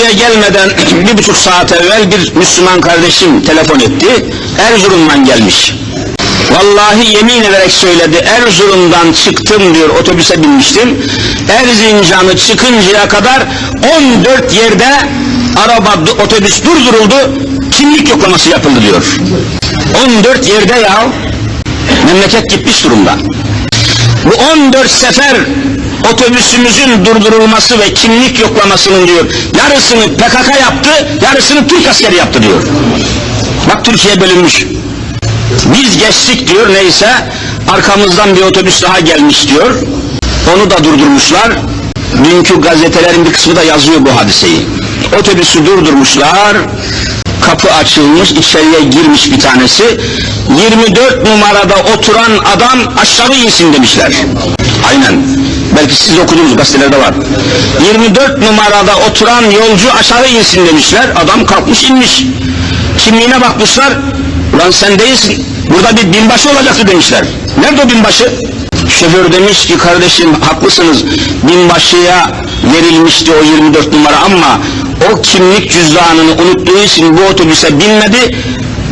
buraya gelmeden bir buçuk saat evvel bir Müslüman kardeşim telefon etti. Erzurum'dan gelmiş. Vallahi yemin ederek söyledi. Erzurum'dan çıktım diyor otobüse binmiştim. Erzincan'ı çıkıncaya kadar 14 yerde araba otobüs durduruldu. Kimlik yoklaması yapıldı diyor. 14 yerde ya memleket gitmiş durumda. Bu 14 sefer otobüsümüzün durdurulması ve kimlik yoklamasının diyor yarısını PKK yaptı, yarısını Türk askeri yaptı diyor. Bak Türkiye bölünmüş. Biz geçtik diyor neyse arkamızdan bir otobüs daha gelmiş diyor. Onu da durdurmuşlar. Dünkü gazetelerin bir kısmı da yazıyor bu hadiseyi. Otobüsü durdurmuşlar. Kapı açılmış, içeriye girmiş bir tanesi. 24 numarada oturan adam aşağı insin demişler. Aynen. Belki siz okudunuz gazetelerde var. 24 numarada oturan yolcu aşağı insin demişler. Adam kalkmış inmiş. Kimliğine bakmışlar. Ulan sen değilsin. Burada bir binbaşı olacaktı demişler. Nerede o binbaşı? Şoför demiş ki kardeşim haklısınız binbaşıya verilmişti o 24 numara ama o kimlik cüzdanını unuttuğu için bu otobüse binmedi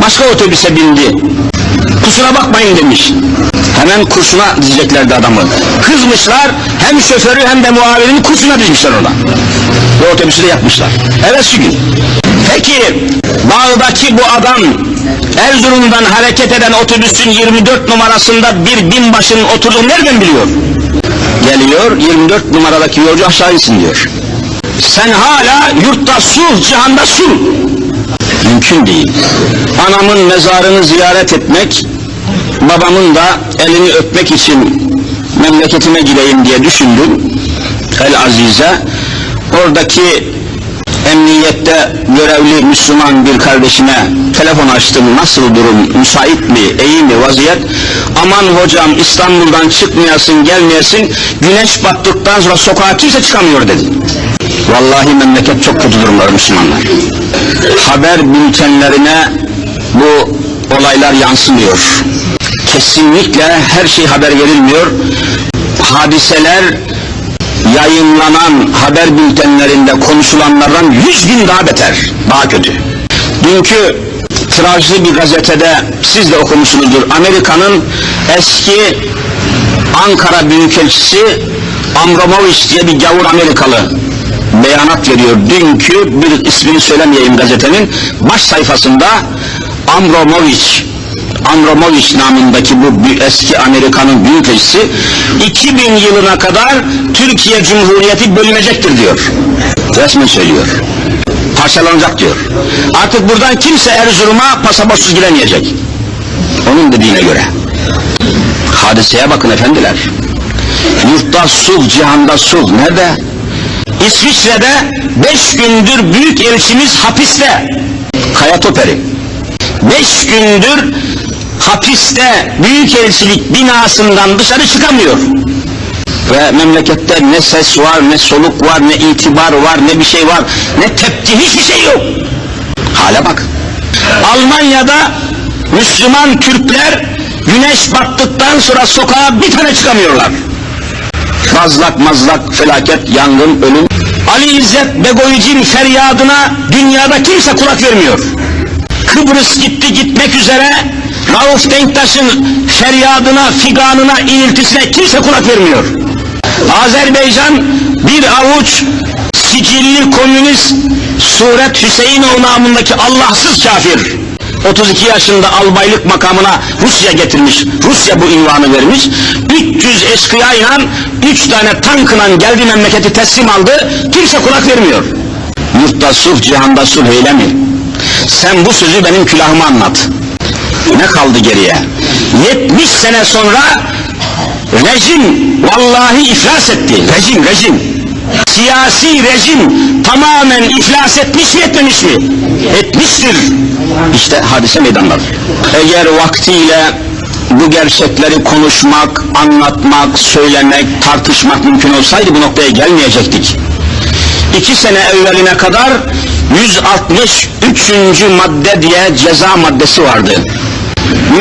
başka otobüse bindi. Kusura bakmayın demiş. Hemen kursuna dizeceklerdi adamı. Kızmışlar hem şoförü hem de muavirini kursuna dizmişler orada. Bu otobüsü de yapmışlar. Şu gün. Peki bağdaki bu adam Erzurum'dan hareket eden otobüsün 24 numarasında bir binbaşının oturduğunu nereden biliyor? Geliyor 24 numaradaki yolcu aşağı insin diyor. Sen hala yurtta sulh, cihanda sulh. Mümkün değil. Anamın mezarını ziyaret etmek, babamın da elini öpmek için memleketime gideyim diye düşündüm. El Azize, oradaki emniyette görevli Müslüman bir kardeşime telefon açtım. Nasıl durum? Müsait mi? İyi mi? Vaziyet? Aman hocam İstanbul'dan çıkmayasın, gelmeyesin. Güneş battıktan sonra sokağa kimse çıkamıyor dedi. Vallahi memleket çok kötü durumlar Müslümanlar. Haber bültenlerine bu olaylar yansımıyor. Kesinlikle her şey haber verilmiyor. Hadiseler yayınlanan haber bültenlerinde konuşulanlardan yüz bin daha beter, daha kötü. Dünkü tirajlı bir gazetede siz de okumuşsunuzdur. Amerika'nın eski Ankara Büyükelçisi Amromovich diye bir gavur Amerikalı beyanat veriyor. Dünkü bir ismini söylemeyeyim gazetenin baş sayfasında Amromovich Amromovich namındaki bu eski Amerika'nın büyükelçisi 2000 yılına kadar Türkiye Cumhuriyeti bölünecektir diyor. Resmen söylüyor. Parçalanacak diyor. Artık buradan kimse Erzurum'a pasaportsuz giremeyecek. Onun dediğine göre. Hadiseye bakın efendiler. Yurtta sulh, cihanda sulh. Nerede? İsviçre'de beş gündür büyük elçimiz hapiste. Kaya Toperi. Beş gündür hapiste büyükelçilik binasından dışarı çıkamıyor. Ve memlekette ne ses var, ne soluk var, ne itibar var, ne bir şey var, ne tepki, hiçbir şey yok. Hale bak. Almanya'da Müslüman Türkler güneş battıktan sonra sokağa bir tane çıkamıyorlar. Gazlak mazlak, felaket, yangın, ölüm. Ali İzzet Begoviç'in feryadına dünyada kimse kulak vermiyor. Kıbrıs gitti gitmek üzere Rauf Denktaş'ın feryadına, figanına, iğiltisine kimse kulak vermiyor. Azerbaycan bir avuç sicilli komünist Suret Hüseyinov namındaki Allahsız kafir 32 yaşında albaylık makamına Rusya getirmiş. Rusya bu ünvanı vermiş. 300 eşkıyayla 3 tane tankla geldi memleketi teslim aldı. Kimse kulak vermiyor. Yurtta sulh, cihanda sulh eylemi. Sen bu sözü benim külahıma anlat. Ne kaldı geriye? 70 sene sonra rejim vallahi iflas etti. Rejim, rejim. Siyasi rejim tamamen iflas etmiş mi etmemiş mi? Etmiştir. İşte hadise meydanları. Eğer vaktiyle bu gerçekleri konuşmak, anlatmak, söylemek, tartışmak mümkün olsaydı bu noktaya gelmeyecektik. İki sene evveline kadar 163. madde diye ceza maddesi vardı.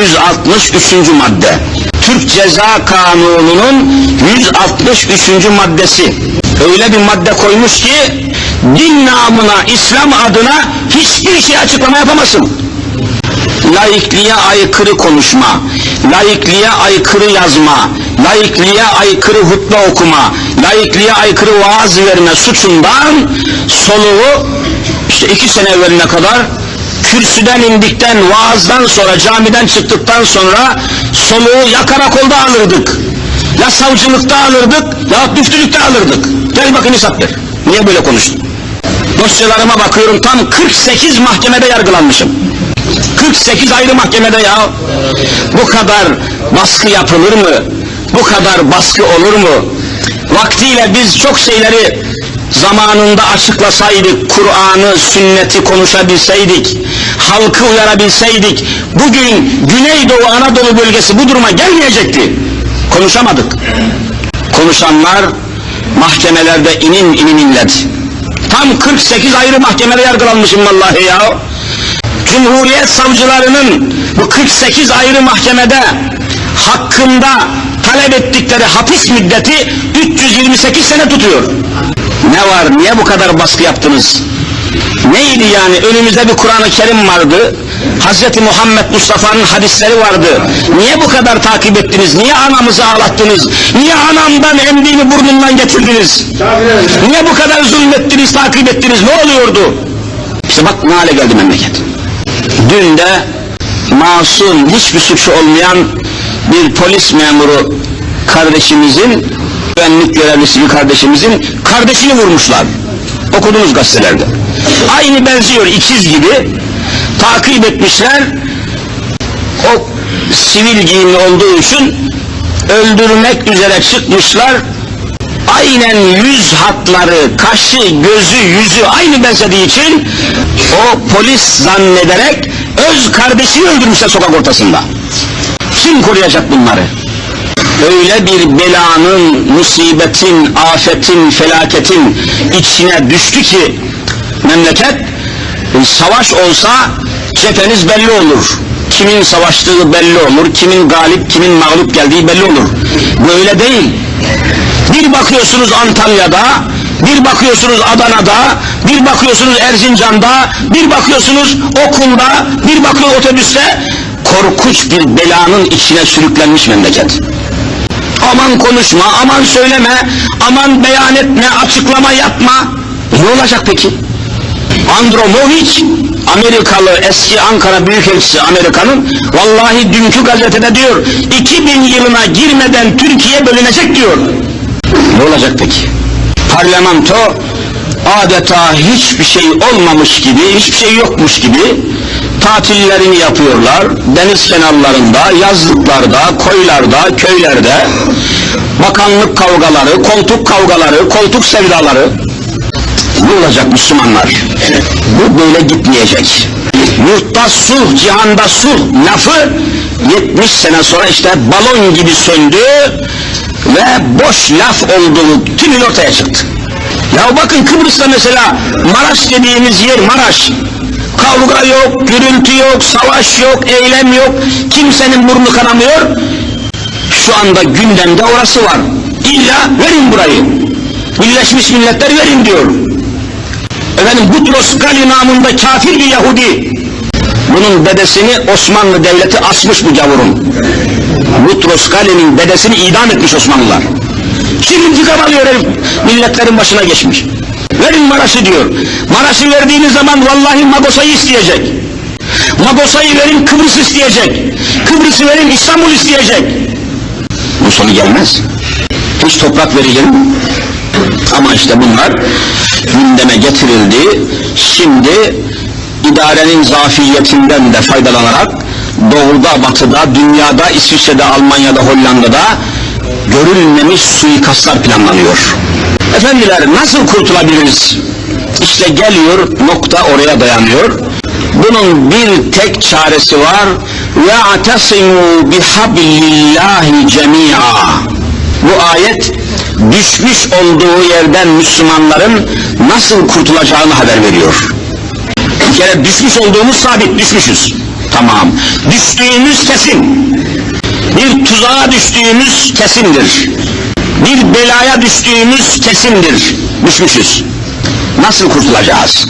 163. madde. Türk Ceza Kanunu'nun 163. maddesi. Öyle bir madde koymuş ki din namına, İslam adına hiçbir şey açıklama yapamazsın. Laikliğe aykırı konuşma, laikliğe aykırı yazma, laikliğe aykırı hutbe okuma, laikliğe aykırı vaaz verme suçundan soluğu işte iki sene evveline kadar kürsüden indikten, vaazdan sonra, camiden çıktıktan sonra soluğu ya karakolda alırdık, ya savcılıkta alırdık, ya müftülükte alırdık. Gel bakın hesap ver. Niye böyle konuştun? Dosyalarıma bakıyorum tam 48 mahkemede yargılanmışım. 48 ayrı mahkemede ya. Bu kadar baskı yapılır mı? Bu kadar baskı olur mu? Vaktiyle biz çok şeyleri zamanında açıklasaydık, Kur'an'ı, sünneti konuşabilseydik, halkı uyarabilseydik, bugün Güneydoğu Anadolu bölgesi bu duruma gelmeyecekti. Konuşamadık. Konuşanlar mahkemelerde inin inin inledi. Tam 48 ayrı mahkemede yargılanmışım vallahi ya. Cumhuriyet savcılarının bu 48 ayrı mahkemede hakkında talep ettikleri hapis müddeti 328 sene tutuyor. Ne var, niye bu kadar baskı yaptınız? Neydi yani? Önümüzde bir Kur'an-ı Kerim vardı. Hz. Muhammed Mustafa'nın hadisleri vardı. Niye bu kadar takip ettiniz? Niye anamızı ağlattınız? Niye anamdan emdiğini burnundan getirdiniz? Niye bu kadar zulmettiniz, takip ettiniz? Ne oluyordu? İşte bak ne hale geldi memleket. Dün de masum, hiçbir suçu olmayan bir polis memuru kardeşimizin, güvenlik görevlisi bir kardeşimizin kardeşini vurmuşlar. Okudunuz gazetelerde. Aynı benziyor, ikiz gibi. Takip etmişler. O sivil giyimli olduğu için öldürmek üzere çıkmışlar. Aynen yüz hatları, kaşı, gözü, yüzü aynı benzediği için o polis zannederek öz kardeşini öldürmüşler sokak ortasında. Kim koruyacak bunları? Öyle bir belanın, musibetin, afetin, felaketin içine düştü ki memleket e, savaş olsa cepheniz belli olur. Kimin savaştığı belli olur, kimin galip, kimin mağlup geldiği belli olur. Böyle değil. Bir bakıyorsunuz Antalya'da, bir bakıyorsunuz Adana'da, bir bakıyorsunuz Erzincan'da, bir bakıyorsunuz okulda, bir bakıyor otobüste, korkunç bir belanın içine sürüklenmiş memleket. Aman konuşma, aman söyleme, aman beyan etme, açıklama yapma. Ne olacak peki? Andromovich, Amerikalı eski Ankara Büyükelçisi Amerika'nın, vallahi dünkü gazetede diyor, 2000 yılına girmeden Türkiye bölünecek diyor. Ne olacak peki? Parlamento adeta hiçbir şey olmamış gibi, hiçbir şey yokmuş gibi tatillerini yapıyorlar. Deniz kenarlarında, yazlıklarda, koylarda, köylerde bakanlık kavgaları, koltuk kavgaları, koltuk sevdaları ne olacak Müslümanlar? Bu böyle gitmeyecek. Yurtta sulh, cihanda sulh lafı 70 sene sonra işte balon gibi söndü ve boş laf olduğu tümün ortaya çıktı. Ya bakın Kıbrıs'ta mesela Maraş dediğimiz yer Maraş. Kavga yok, gürültü yok, savaş yok, eylem yok, kimsenin burnu kanamıyor. Şu anda gündemde orası var. İlla verin burayı. Birleşmiş Milletler verin diyor. Efendim Butros Gali namında kafir bir Yahudi. Bunun dedesini Osmanlı Devleti asmış bu gavurun. Butros Gali'nin dedesini idam etmiş Osmanlılar. Şimdi intikam alıyor herif, milletlerin başına geçmiş. Verin Maraş'ı diyor. Maraş'ı verdiğiniz zaman vallahi Magosa'yı isteyecek. Magosa'yı verin Kıbrıs isteyecek. Kıbrıs'ı verin İstanbul isteyecek. Bu sonu gelmez. Hiç toprak vereceğim. Ama işte bunlar gündeme getirildi. Şimdi idarenin zafiyetinden de faydalanarak doğuda, batıda, dünyada, İsviçre'de, Almanya'da, Hollanda'da görülmemiş suikastlar planlanıyor. Efendiler nasıl kurtulabiliriz? İşte geliyor, nokta oraya dayanıyor. Bunun bir tek çaresi var. Ve atasimu bihablillahi cemi'a. Bu ayet düşmüş olduğu yerden Müslümanların nasıl kurtulacağını haber veriyor. Bir kere düşmüş olduğumuz sabit, düşmüşüz. Tamam. Düştüğümüz kesin. Bir tuzağa düştüğümüz kesindir. Bir belaya düştüğümüz kesindir. Düşmüşüz. Nasıl kurtulacağız?